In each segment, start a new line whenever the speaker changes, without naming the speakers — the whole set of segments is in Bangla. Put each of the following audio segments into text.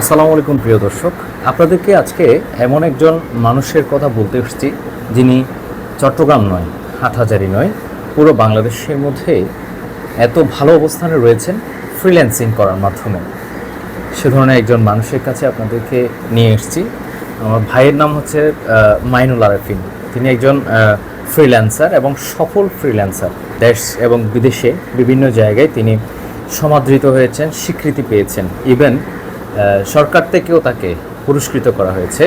আসসালামু আলাইকুম প্রিয় দর্শক। আপনাদেরকে আজকে এমন একজন মানুষের কথা বলতে এসেছি, যিনি চট্টগ্রাম নয়, হাটহাজারি নয়, পুরো বাংলাদেশের মধ্যে এত ভালো অবস্থানে রয়েছেন ফ্রিল্যান্সিং করার মাধ্যমে। সে ধরনের একজন মানুষের কাছে আপনাদেরকে নিয়ে এসেছি। আমার ভাইয়ের নাম হচ্ছে মাইনুল আরেফিন। তিনি একজন ফ্রিল্যান্সার এবং সফল ফ্রিল্যান্সার দেশ এবং বিদেশে বিভিন্ন জায়গায় তিনি সমাদৃত হয়েছেন, স্বীকৃতি পেয়েছেন। ইভেন সরকার থেকেও তাকে পুরস্কৃত করা হয়েছে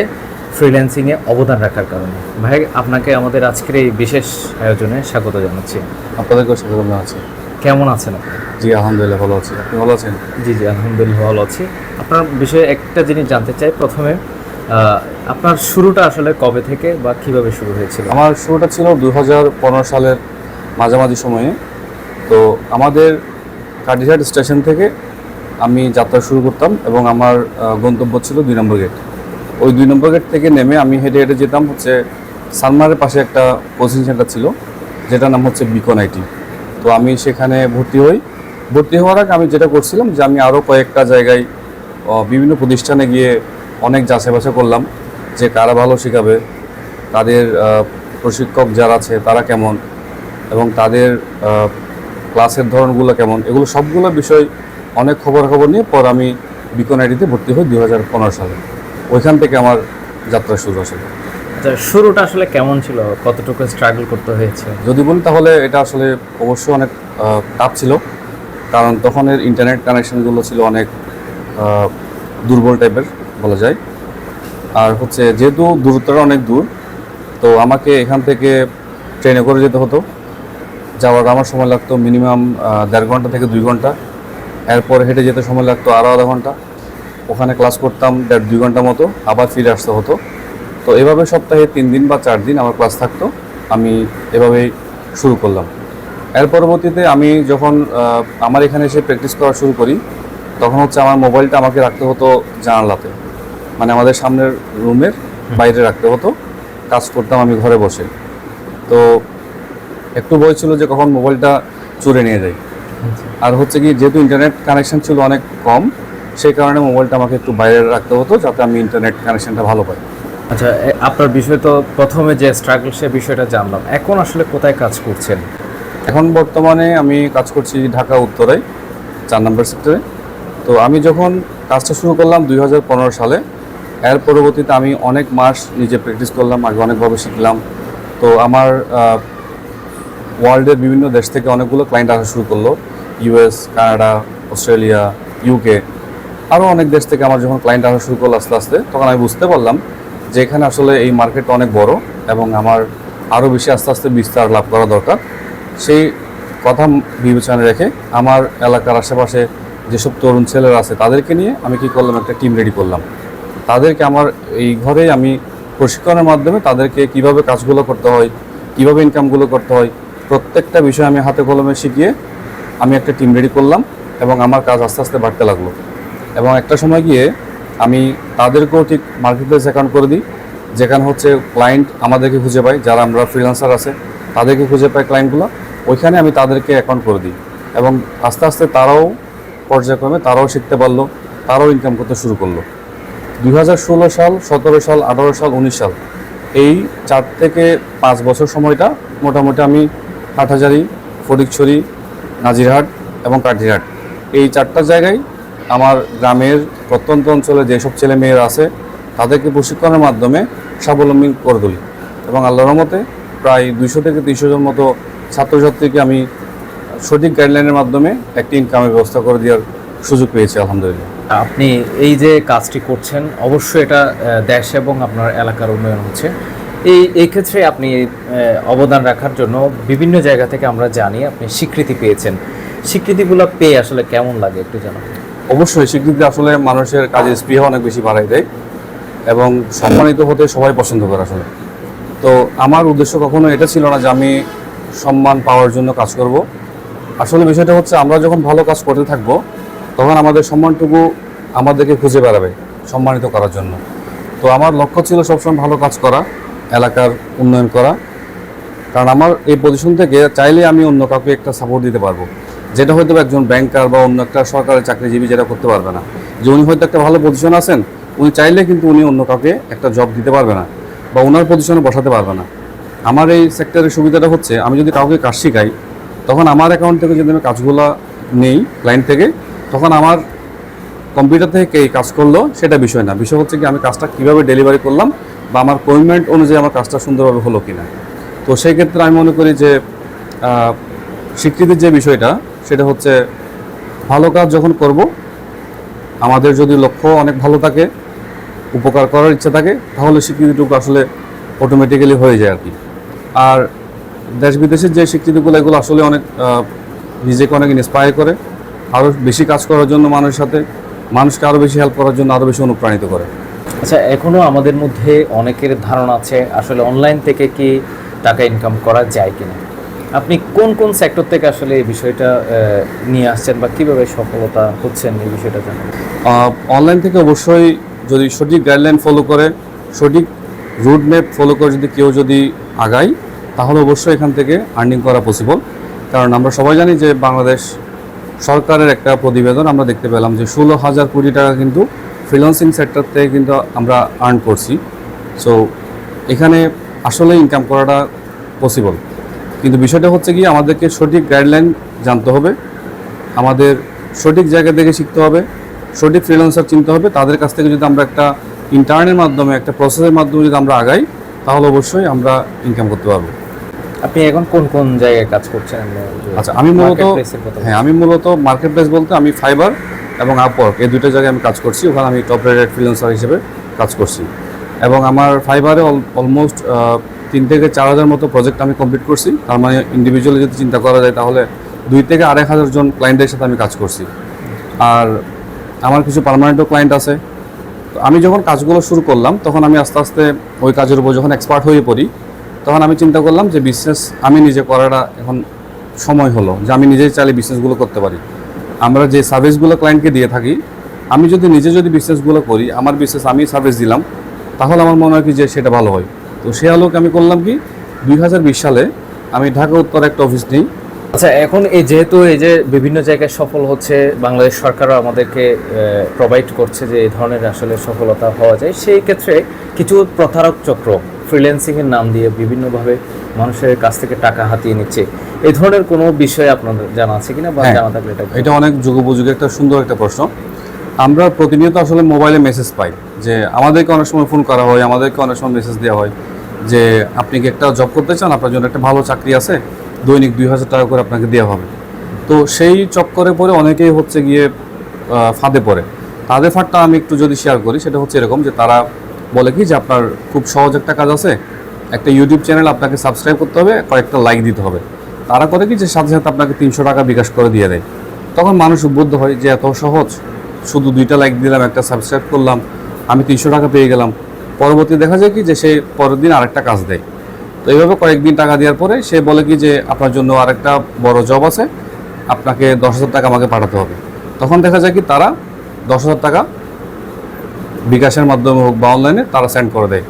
ফ্রিল্যান্সিংয়ে অবদান রাখার কারণে। ভাই আপনাকে আমাদের আজকের এই বিশেষ আয়োজনে স্বাগত জানাচ্ছি।
আপনাদেরকেও স্বাগত আছে
কেমন আছেন আপনি?
জি আলহামদুলিল্লাহ ভালো আছি। আপনি ভালো আছেন?
জি জি আলহামদুলিল্লাহ ভালো আছি। আপনার বিষয়ে একটা জিনিস জানতে চাই। প্রথমে আপনার শুরুটা আসলে কবে থেকে বা কীভাবে শুরু হয়েছিল?
আমার শুরুটা ছিল দু হাজার পনেরো সালের মাঝামাঝি সময়ে। তো আমাদের কাটিহাট স্টেশন থেকে আমি যাত্রা শুরু করতাম এবং আমার গন্তব্য ছিল দুই নম্বর গেট ওই দুই নম্বর গেট থেকে নেমে আমি হেঁটে হেঁটে যেতাম হচ্ছে সানমারের পাশে একটা কোচিং সেন্টার ছিল, যেটার নাম হচ্ছে বিকন আইটি তো আমি সেখানে ভর্তি হই। ভর্তি হওয়ার আগে আমি যেটা করছিলাম যে আমি আরও কয়েকটা জায়গায় বিভিন্ন প্রতিষ্ঠানে গিয়ে অনেক যাচাই করলাম যে কারা ভালো শেখাবে, তাদের প্রশিক্ষক যারা আছে তারা কেমন এবং তাদের ক্লাসের ধরনগুলো কেমন। এগুলো সবগুলো বিষয় অনেক খবরাখবর নিয়ে পর আমি বিকন আইডিতে ভর্তি হই দু হাজার পনেরো সালে। ওইখান থেকে আমার যাত্রা শুরু আসলে
আচ্ছা, শুরুটা আসলে কেমন ছিল? কতটুকু স্ট্রাগল করতে হয়েছে?
যদি বলি তাহলে এটা আসলে অবশ্যই অনেক টাফ ছিল। কারণ তখন এর ইন্টারনেট কানেকশনগুলো ছিল অনেক দুর্বল টাইপের বলা যায়। আর হচ্ছে যেহেতু দূরত্বটা অনেক দূর তো আমাকে এখান থেকে ট্রেনে করে যেতে হতো। যাওয়ার আমার সময় লাগতো মিনিমাম দেড় ঘণ্টা থেকে দুই ঘণ্টা। এরপর হেঁটে যেতে সময় লাগতো আরও আধা ঘণ্টা। ওখানে ক্লাস করতাম দেড় দুই ঘণ্টা মতো, আবার ফিরে আসতে হতো। তো এভাবে সপ্তাহে তিন দিন বা চার দিন আমার ক্লাস থাকতো। আমি এভাবেই শুরু করলাম। এর পরবর্তীতে আমি যখন আমার এখানে এসে প্র্যাকটিস করা শুরু করি, তখন হচ্ছে আমার মোবাইলটা আমাকে রাখতে হতো জানালাতে। মানে আমাদের সামনের রুমের বাইরে রাখতে হতো। কাজ করতাম আমি ঘরে বসে। তো একটু ভয় ছিল যে কখন মোবাইলটা চুরে নিয়ে যায় আর হচ্ছে কি যেহেতু ইন্টারনেট কানেকশন ছিল অনেক কম সেই কারণে মোবাইলটা আমাকে একটু বাইরে রাখতে হতো যাতে আমি ইন্টারনেট কানেকশনটা ভালো পাই।
আচ্ছা আপনার বিষয় তো প্রথমে যে স্ট্রাগল সে বিষয়টা জানলাম। এখন আসলে কোথায় কাজ করছেন?
এখন বর্তমানে আমি কাজ করছি ঢাকা উত্তরায় চার নম্বর সেক্টরে তো আমি যখন কাজটা শুরু করলাম দুই হাজার পনেরো সালে এর পরবর্তীতে আমি অনেক মাস নিজে প্র্যাকটিস করলাম আগে অনেকভাবে শিখলাম। তো আমার ওয়ার্ল্ডের বিভিন্ন দেশ থেকে অনেকগুলো ক্লায়েন্ট আসা শুরু করল। ইউএস কানাডা অস্ট্রেলিয়া ইউকে আরও অনেক দেশ থেকে আমার যখন ক্লায়েন্ট আসা শুরু করল আস্তে আস্তে, তখন আমি বুঝতে পারলাম যে এখানে আসলে এই মার্কেটটা অনেক বড় এবং আমার আরও বেশি আস্তে আস্তে বিস্তার লাভ করা দরকার। সেই কথা বিবেচনায় রেখে আমার এলাকার আশেপাশে যেসব তরুণ ছেলেরা আছে তাদেরকে নিয়ে আমি কি করলাম, একটা টিম রেডি করলাম। তাদেরকে আমার এই ঘরেই আমি প্রশিক্ষণের মাধ্যমে তাদেরকে কীভাবে কাজগুলো করতে হয়, কীভাবে ইনকামগুলো করতে হয়, প্রত্যেকটা বিষয় আমি হাতে কলমে শিখিয়ে আমি একটা টিম রেডি করলাম এবং আমার কাজ আস্তে আস্তে বাড়তে লাগল। এবং একটা সময় গিয়ে আমি তাদেরকেও ঠিক মার্কেট প্লেস অ্যাকাউন্ট করে দিই, যেখানে হচ্ছে ক্লায়েন্ট আমাদেরকে খুঁজে পাই যারা আমরা ফ্রিল্যান্সার আছে, তাদেরকে খুঁজে পাই ক্লায়েন্টগুলো ওইখানে আমি তাদেরকে অ্যাকাউন্ট করে দিই এবং আস্তে আস্তে তারাও পর্যায়ক্রমে তারাও শিখতে পারল, তারাও ইনকাম করতে শুরু করল। দু হাজার ষোলো সাল, সতেরো সাল, আঠারো সাল, উনিশ সাল, এই চার থেকে পাঁচ বছর সময়টা মোটামুটি আমি হাটহাজারি, ফটিকছড়ি নাজিরহাট এবং কাঠিরহাট এই চারটা জায়গায় আমার গ্রামের প্রত্যন্ত অঞ্চলে যেসব ছেলে মেয়েরা আছে, তাদেরকে প্রশিক্ষণের মাধ্যমে স্বাবলম্বী করে তুলি এবং আল্লাহর রহমতে প্রায় দুইশো থেকে তিনশো জন মতো ছাত্রছাত্রীকে আমি সঠিক গাইডলাইনের মাধ্যমে একটি ইনকামের ব্যবস্থা করে দেওয়ার সুযোগ পেয়েছি, আলহামদুলিল্লাহ।
আপনি এই যে কাজটি করছেন, অবশ্যই এটা দেশ এবং আপনার এলাকার উন্নয়ন হচ্ছে। এই এই ক্ষেত্রে আপনি অবদান রাখার জন্য বিভিন্ন জায়গা থেকে আমরা জানি আপনি স্বীকৃতি পেয়েছেন। স্বীকৃতিগুলো পেয়ে আসলে কেমন লাগে একটু জানাবেন?
অবশ্যই, স্বীকৃতি আসলে মানুষের কাজের স্পৃহা অনেক বেশি বাড়াই দেয় এবং সম্মানিত হতে সবাই পছন্দ করে আসলে। তো আমার উদ্দেশ্য কখনো এটা ছিল না যে আমি সম্মান পাওয়ার জন্য কাজ করব। আসলে বিষয়টা হচ্ছে, আমরা যখন ভালো কাজ করতে থাকব, তখন আমাদের সম্মানটুকু আমাদেরকে খুঁজে বেড়াবে সম্মানিত করার জন্য। তো আমার লক্ষ্য ছিল সবসময় ভালো কাজ করা। এলাকার উন্নয়ন করা। কারণ আমার এই পজিশন থেকে চাইলে আমি অন্য কাউকে একটা সাপোর্ট দিতে পারব। যেটা হয়তো একজন ব্যাংকার বা অন্য একটা সরকারের চাকরিজীবী যেটা করতে পারবে না। যে উনি হয়তো একটা ভালো পজিশন আছেন, উনি চাইলে কিন্তু উনি অন্য কাউকে একটা জব দিতে পারবে না বা ওনার পজিশনে বসাতে পারবে না। আমার এই সেক্টরের সুবিধাটা হচ্ছে, আমি যদি কাউকে কাজ শেখাই, তখন আমার অ্যাকাউন্ট থেকে যদি আমি কাজগুলো নেই ক্লায়েন্ট থেকে, তখন আমার কম্পিউটার থেকে কাজ করল সেটা বিষয় না। বিষয় হচ্ছে কি, আমি কাজটা কীভাবে ডেলিভারি করলাম বা আমার কমিটমেন্ট অনুযায়ী আমার কাজটা সুন্দরভাবে হলো কিনা। তো সেই ক্ষেত্রে আমি মনে করি যে স্বীকৃতির যে বিষয়টা, সেটা হচ্ছে ভালো কাজ যখন করব, আমাদের যদি লক্ষ্য অনেক ভালো থাকে, উপকার করার ইচ্ছা থাকে, তাহলে স্বীকৃতিটুকু আসলে অটোমেটিক্যালি হয়ে যায় আর কি আর দেশ বিদেশের যে স্বীকৃতিগুলো, এগুলো আসলে অনেক নিজেকে অনেক ইন্সপায়ার করে আরও বেশি কাজ করার জন্য মানুষের সাথে, মানুষকে আরও বেশি হেল্প করার জন্য আরও বেশি অনুপ্রাণিত করে।
আচ্ছা এখনও আমাদের মধ্যে অনেকের ধারণা আছে আসলে অনলাইন থেকে কি টাকা ইনকাম করা যায় কিনা। আপনি কোন কোন সেক্টর থেকে আসলে এই বিষয়টা নিয়ে আসছেন বা কীভাবে সফলতা হচ্ছেন এই বিষয়টা জানেন
অনলাইন থেকে অবশ্যই যদি সঠিক গাইডলাইন ফলো করে, সঠিক রুট ম্যাপ ফলো করে যদি কেউ যদি আগায়, তাহলে অবশ্যই এখান থেকে আর্নিং করা পসিবল কারণ আমরা সবাই জানি যে বাংলাদেশ সরকারের একটা প্রতিবেদন আমরা দেখতে পেলাম যে ষোলো হাজার কোটি টাকা কিন্তু ফ্রিল্যান্সিং সেক্টর থেকে কিন্তু আমরা আর্ন করছি। সো এখানে আসলে ইনকাম করাটা পসিবল কিন্তু বিষয়টা হচ্ছে কি আমাদেরকে সঠিক গাইডলাইন জানতে হবে। আমাদের সঠিক জায়গা থেকে শিখতে হবে। সঠিক ফ্রিল্যান্সার চিনতে হবে। তাদের কাছ থেকে যদি আমরা একটা ইন্টার্নের মাধ্যমে একটা প্রসেসের মাধ্যমে যদি আমরা আগাই তাহলে অবশ্যই আমরা ইনকাম করতে পারব।
আপনি এখন কোন কোন জায়গায় কাজ করছেন?
আচ্ছা আমি মূলত হ্যাঁ আমি মূলত মার্কেট প্লেস বলতে আমি ফাইবার এবং আপওয়ার্ক এই দুটো জায়গায় আমি কাজ করছি। ওখানে আমি টপ রেটেড ফ্রিল্যান্সার হিসেবে কাজ করছি। এবং আমার ফাইবারে অলমোস্ট তিন থেকে চার হাজার মতো প্রজেক্ট আমি কমপ্লিট করছি। তার মানে ইন্ডিভিজুয়ালি যদি চিন্তা করা যায় তাহলে দুই থেকে আড়াই হাজার জন ক্লায়েন্টের সাথে আমি কাজ করছি। আর আমার কিছু পার্মানেন্টও ক্লায়েন্ট আছে। আমি যখন কাজগুলো শুরু করলাম, তখন আমি আস্তে আস্তে ওই কাজের উপর যখন এক্সপার্ট হয়ে পড়ি, তখন আমি চিন্তা করলাম যে বিজনেস আমি নিজে করাটা এখন সময় হলো, যে আমি নিজেই চাইলে বিজনেসগুলো করতে পারি। আমরা যে সার্ভিসগুলো ক্লায়েন্টকে দিয়ে থাকি, আমি যদি নিজে যদি বিজনেসগুলো করি, আমার বিজনেস আমি সার্ভিস দিলাম, তাহলে আমার মনে হয় কি যে সেটা ভালো হয়। তো সে আলোকে আমি করলাম কি, দুই হাজার বিশ সালে আমি ঢাকা উত্তর একটা অফিস নিই।
আচ্ছা এখন এই যেহেতু এই যে বিভিন্ন জায়গায় সফল হচ্ছে, বাংলাদেশ সরকারও আমাদেরকে প্রোভাইড করছে যে এই ধরনের আসলে সফলতা হওয়া যায়, সেই ক্ষেত্রে কিছু প্রতারক চক্র ফ্রিল্যান্সিং এর নাম দিয়ে বিভিন্নভাবে মানুষের কাছ থেকে টাকা হাতিয়ে নিচ্ছে। এই ধরনের কোনো বিষয় আপনাদের জানা আছে কিনা বা
হ্যাঁ।
জানা থাকলে এটা
এটা অনেক যুগোপযোগী একটা সুন্দর একটা প্রশ্ন। আমরা প্রতিনিয়ত আসলে মোবাইলে মেসেজ পাই যে আমাদেরকে অনেক সময় ফোন করা হয় আমাদেরকে অনেক সময় মেসেজ দেওয়া হয় যে আপনি কি একটা জব করতে চান? আপনার জন্য একটা ভালো চাকরি আছে দৈনিক দুই হাজার টাকা করে আপনাকে দেওয়া হবে। তো সেই চক্করে পরে অনেকেই হচ্ছে গিয়ে ফাঁদে পড়ে। তাদের ফাঁদটা আমি একটু যদি শেয়ার করি সেটা হচ্ছে এরকম যে তারা বলে কি যে আপনার খুব সহজ একটা কাজ আছে, একটা ইউটিউব চ্যানেল আপনাকে সাবস্ক্রাইব করতে হবে, কয়েকটা লাইক দিতে হবে। তারা করে কি যে সাথে সাথে আপনাকে তিনশো টাকা বিকাশ করে দিয়ে দেয়। তখন মানুষ উদ্বুদ্ধ হয় যে এত সহজ, শুধু দুইটা লাইক দিলাম, একটা সাবস্ক্রাইব করলাম, আমি তিনশো টাকা পেয়ে গেলাম। পরবর্তী দেখা যায় কি যে সে পরের দিন আরেকটা কাজ দেয়। তো এইভাবে কয়েকদিন টাকা দেওয়ার পরে সে বলে কি যে আপনার জন্য আরেকটা বড় জব আছে, আপনাকে দশ হাজার টাকা আমাকে পাঠাতে হবে। তখন দেখা যায় কি তারা দশ হাজার টাকা বিকাশের মাধ্যমে হোক বা অনলাইনে তারা সেন্ড করে দেয়।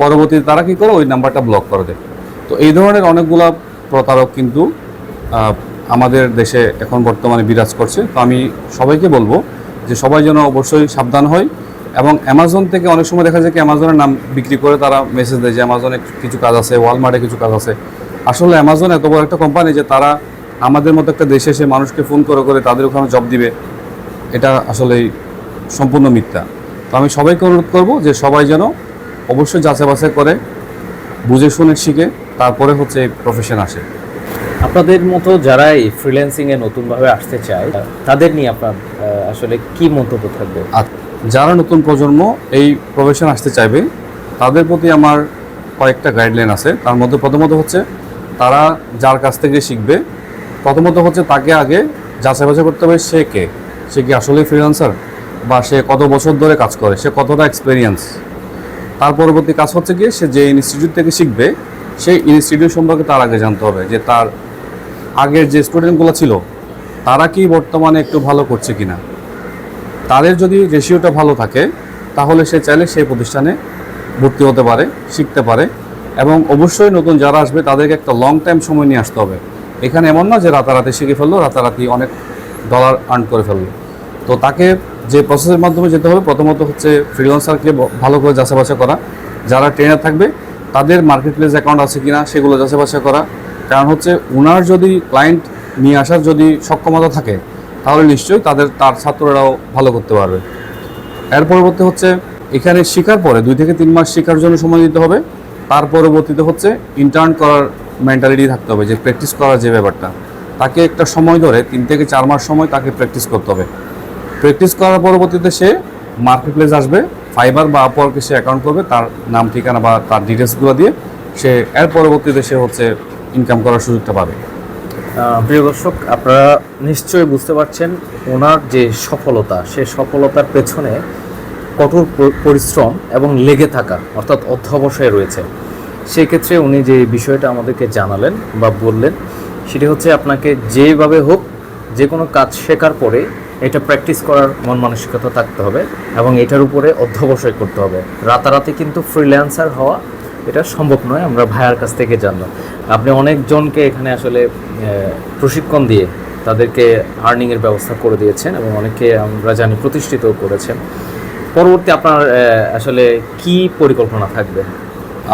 পরবর্তীতে তারা কি করে? ওই নাম্বারটা ব্লক করে দেয়। তো এই ধরনের অনেকগুলা প্রতারক কিন্তু আমাদের দেশে এখন বর্তমানে বিরাজ করছে। তো আমি সবাইকে বলব যে সবাই যেন অবশ্যই সাবধান হয় এবং অ্যামাজন থেকে অনেক সময় দেখা যায় কি অ্যামাজনের নাম বিক্রি করে তারা মেসেজ দেয় যে অ্যামাজনে কিছু কাজ আছে ওয়ালমার্টে কিছু কাজ আছে। আসলে অ্যামাজন এত বড় একটা কোম্পানি যে তারা আমাদের মতো একটা দেশে এসে মানুষকে ফোন করে করে তাদের ওখানে জব দিবে। এটা আসলেই সম্পূর্ণ মিথ্যা। তো আমি সবাইকে অনুরোধ করব যে সবাই যেন অবশ্যই যাচাই বাছাই করে বুঝে শুনে শিখে তারপরে হচ্ছে এই প্রফেশন আসে।
আপনাদের মতো যারা এই ফ্রিল্যান্সিং এ নতুনভাবে আসতে চায় তাদের নিয়ে আপনার আসলে কি মন্তব্য থাকবে?
যারা নতুন প্রজন্ম এই প্রফেশন আসতে চাইবে তাদের প্রতি আমার কয়েকটা গাইডলাইন আছে। তার মধ্যে প্রথমত হচ্ছে তারা যার কাছ থেকে শিখবে প্রথমত হচ্ছে তাকে আগে যাচাই বাছাই করতে হবে সে কে? সে কি আসলে ফ্রিল্যান্সার বা সে কত বছর ধরে কাজ করে, সে কতটা এক্সপিরিয়েন্স তার পরবর্তী কাজ হচ্ছে গিয়ে সে যে ইনস্টিটিউট থেকে শিখবে, সেই ইনস্টিটিউট সম্পর্কে তার আগে জানতে হবে যে তার আগের যে স্টুডেন্টগুলো ছিল, তারা কি বর্তমানে একটু ভালো করছে কিনা। তাদের যদি রেশিওটা ভালো থাকে, তাহলে সে চাইলে সেই প্রতিষ্ঠানে ভর্তি হতে পারে, শিখতে পারে এবং অবশ্যই নতুন যারা আসবে, তাদেরকে একটা লং টাইম সময় নিয়ে আসতে হবে। এখানে এমন না যে রাতারাতি শিখে ফেলল, রাতারাতি অনেক ডলার আর্ন করে ফেলল। তো তাকে যে প্রসেসের মাধ্যমে যেতে হবে, প্রথমত হচ্ছে ফ্রিল্যান্সারকে ব- ভালো করে যাচাই বাছাই করা। যারা ট্রেনার থাকবে, তাদের মার্কেট প্লেস অ্যাকাউন্ট আছে কি না সেগুলো যাচাই বাছাই করা। কারণ হচ্ছে ওনার যদি ক্লায়েন্ট নিয়ে আসার যদি সক্ষমতা থাকে, তাহলে নিশ্চয়ই তাদের, তার ছাত্ররাও ভালো করতে পারবে। এর পরবর্তী হচ্ছে, এখানে শেখার পরে দুই থেকে তিন মাস শেখার জন্য সময় দিতে হবে। তার পরবর্তীতে হচ্ছে ইন্টার্ন করার মেন্টালিটি থাকতে হবে, যে প্র্যাকটিস করার যে ব্যাপারটা। তাকে একটা সময় ধরে, তিন থেকে চার মাস সময় তাকে প্র্যাকটিস করতে হবে। প্র্যাকটিস করার পরবর্তীতে সে মার্কেট প্লেস আসবে ফাইবার বা আপওয়ার্কে সে অ্যাকাউন্ট করবে, তার নাম, ঠিকানা বা তার ডিটেলসগুলো দিয়ে সে এর পরবর্তীতে সে হচ্ছে ইনকাম করার সুযোগটা পাবে।
প্রিয় দর্শক, আপনারা নিশ্চয়ই বুঝতে পারছেন ওনার যে সফলতা, সে সফলতার পেছনে কঠোর পরিশ্রম এবং লেগে থাকা, অর্থাৎ অধ্যবসায় রয়েছে। সেক্ষেত্রে উনি যে বিষয়টা আমাদেরকে জানালেন বা বললেন, সেটি হচ্ছে আপনাকে যেভাবে হোক, যে কোনো কাজ শেখার পরে এটা প্র্যাকটিস করার মন মানসিকতা থাকতে হবে এবং এটার উপরে অধ্যবসায় করতে হবে। রাতারাতি কিন্তু ফ্রিল্যান্সার হওয়া এটা সম্ভব নয়, আমরা ভাইয়ার কাছ থেকে জানলাম আপনি অনেকজনকে এখানে আসলে প্রশিক্ষণ দিয়ে তাদেরকে আর্নিংয়ের ব্যবস্থা করে দিয়েছেন এবং অনেকে আমরা জানি প্রতিষ্ঠিতও করেছেন। পরবর্তী আপনার আসলে কি পরিকল্পনা থাকবে?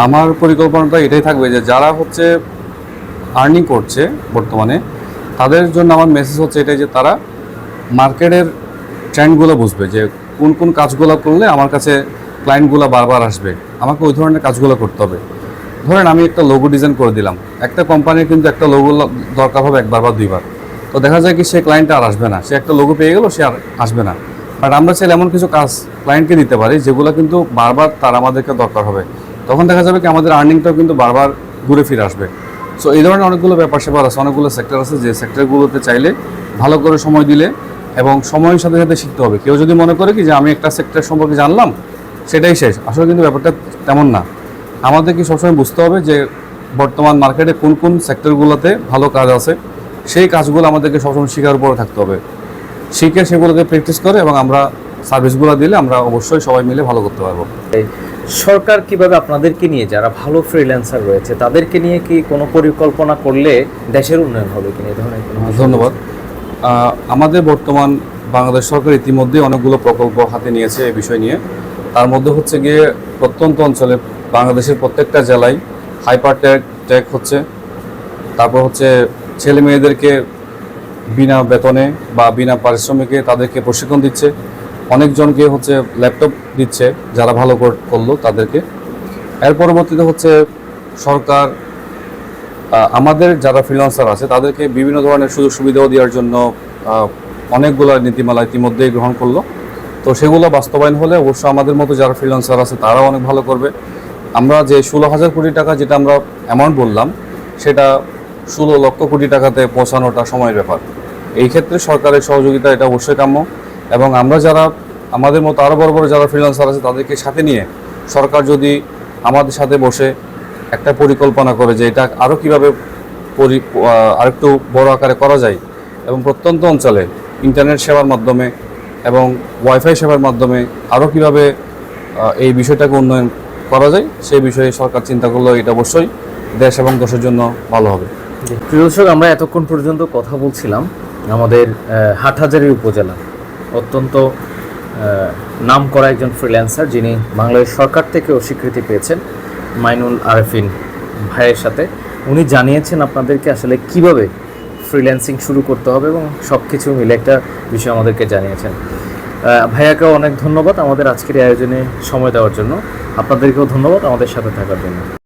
আমার পরিকল্পনাটা এটাই থাকবে যে যারা হচ্ছে আর্নিং করছে বর্তমানে, তাদের জন্য আমার মেসেজ হচ্ছে এটাই যে তারা মার্কেটের ট্রেন্ডগুলো বুঝবে যে কোন কোন কাজগুলো করলে আমার কাছে ক্লায়েন্টগুলো বারবার আসবে। আমাকে ওই ধরনের কাজগুলো করতে হবে। ধরেন আমি একটা লোগো ডিজাইন করে দিলাম। একটা কোম্পানির কিন্তু একটা লোগো দরকার হবে একবার বা দুইবার। তো দেখা যায় কি সে ক্লায়েন্ট আর আসবে না। সে একটা লোগো পেয়ে গেল, সে আর আসবে না। বাট আমরা চাইলে এমন কিছু কাজ ক্লায়েন্টকে দিতে পারি যেগুলো কিন্তু বারবার তার আমাদেরকে দরকার হবে। তখন দেখা যাবে কি আমাদের আর্নিংটাও কিন্তু বারবার ঘুরে ফিরে আসবে। সো এই ধরনের অনেকগুলো ব্যাপার স্যাপার আছে, অনেকগুলো সেক্টর আছে। যে সেক্টরগুলোতে চাইলে ভালো করে সময় দিলে এবং সময়ের সাথে সাথে শিখতে হবে। কেউ যদি মনে করে কি যে আমি একটা সেক্টর সম্পর্কে জানলাম সেটাই শেষ। আসলে কিন্তু ব্যাপারটা তেমন না। আমাদের কি সবসময় বুঝতে হবে যে বর্তমান মার্কেটে কোন কোন সেক্টরগুলোতে ভালো কাজ আছে সেই কাজগুলো আমাদেরকে সবসময় শেখার উপরে থাকতে হবে। শিখে সেগুলোকে প্র্যাকটিস করে এবং আমরা সার্ভিসগুলো দিলে আমরা অবশ্যই সবাই মিলে ভালো করতে পারব।
সরকার কীভাবে আপনাদেরকে নিয়ে যারা ভালো ফ্রিল্যান্সার রয়েছে তাদেরকে নিয়ে কি কোনো পরিকল্পনা করলে দেশের উন্নয়ন হবে কিনা? এই ধরনের
ধন্যবাদ। আমাদের বর্তমান বাংলাদেশ সরকার ইতিমধ্যে অনেকগুলো প্রকল্প হাতে নিয়েছে এই বিষয় নিয়ে। তার মধ্যে হচ্ছে গিয়ে প্রত্যন্ত অঞ্চলে বাংলাদেশের প্রত্যেকটা জেলায় হাইপার ট্যাগ ট্যাগ হচ্ছে। তারপর হচ্ছে ছেলে মেয়েদেরকে বিনা বেতনে বা বিনা পারিশ্রমিকে তাদেরকে প্রশিক্ষণ দিচ্ছে। অনেকজনকে হচ্ছে ল্যাপটপ দিচ্ছে যারা ভালো কর- করল তাদেরকে। এর পরবর্তীতে হচ্ছে সরকার আমাদের যারা ফ্রিল্যান্সার আছে, তাদেরকে বিভিন্ন ধরনের সুযোগ সুবিধাও দেওয়ার জন্য অনেকগুলো নীতিমালা ইতিমধ্যেই গ্রহণ করল। তো সেগুলো বাস্তবায়ন হলে অবশ্য আমাদের মতো যারা ফ্রিল্যান্সার আছে, তারাও অনেক ভালো করবে। আমরা যে ষোলো হাজার কোটি টাকা যেটা আমরা অ্যামাউন্ট বললাম, সেটা ষোলো লক্ষ কোটি টাকাতে পৌঁছানোটা সময়ের ব্যাপার। এই ক্ষেত্রে সরকারের সহযোগিতা এটা অবশ্যই কাম্য। এবং আমরা যারা, আমাদের মতো আরও বড় বড় যারা ফ্রিল্যান্সার আছে, তাদেরকে সাথে নিয়ে সরকার যদি আমাদের সাথে বসে একটা পরিকল্পনা করে যে এটা আরও কীভাবে পরি আরেকটু বড় আকারে করা যায় এবং প্রত্যন্ত অঞ্চলে ইন্টারনেট সেবার মাধ্যমে এবং ওয়াইফাই সেবার মাধ্যমে আরও কীভাবে এই বিষয়টাকে উন্নয়ন করা যায় সেই বিষয়ে সরকার চিন্তা করলেও এটা অবশ্যই দেশ এবং দেশের জন্য ভালো হবে।
প্রিয় দর্শক, আমরা এতক্ষণ পর্যন্ত কথা বলছিলাম আমাদের হাটহাজারি উপজেলা অত্যন্ত নাম করা একজন ফ্রিল্যান্সার যিনি বাংলাদেশ সরকার থেকে স্বীকৃতি পেয়েছেন মাইনুল আরফিন ভাইয়ের সাথে। উনি জানিয়েছেন আপনাদেরকে আসলে কীভাবে ফ্রিল্যান্সিং শুরু করতে হবে এবং সব কিছু মিলে একটা বিষয় আমাদেরকে জানিয়েছেন। ভাইয়াকে অনেক ধন্যবাদ আমাদের আজকের আয়োজনে সময় দেওয়ার জন্য। আপনাদেরকেও ধন্যবাদ আমাদের সাথে থাকার জন্য।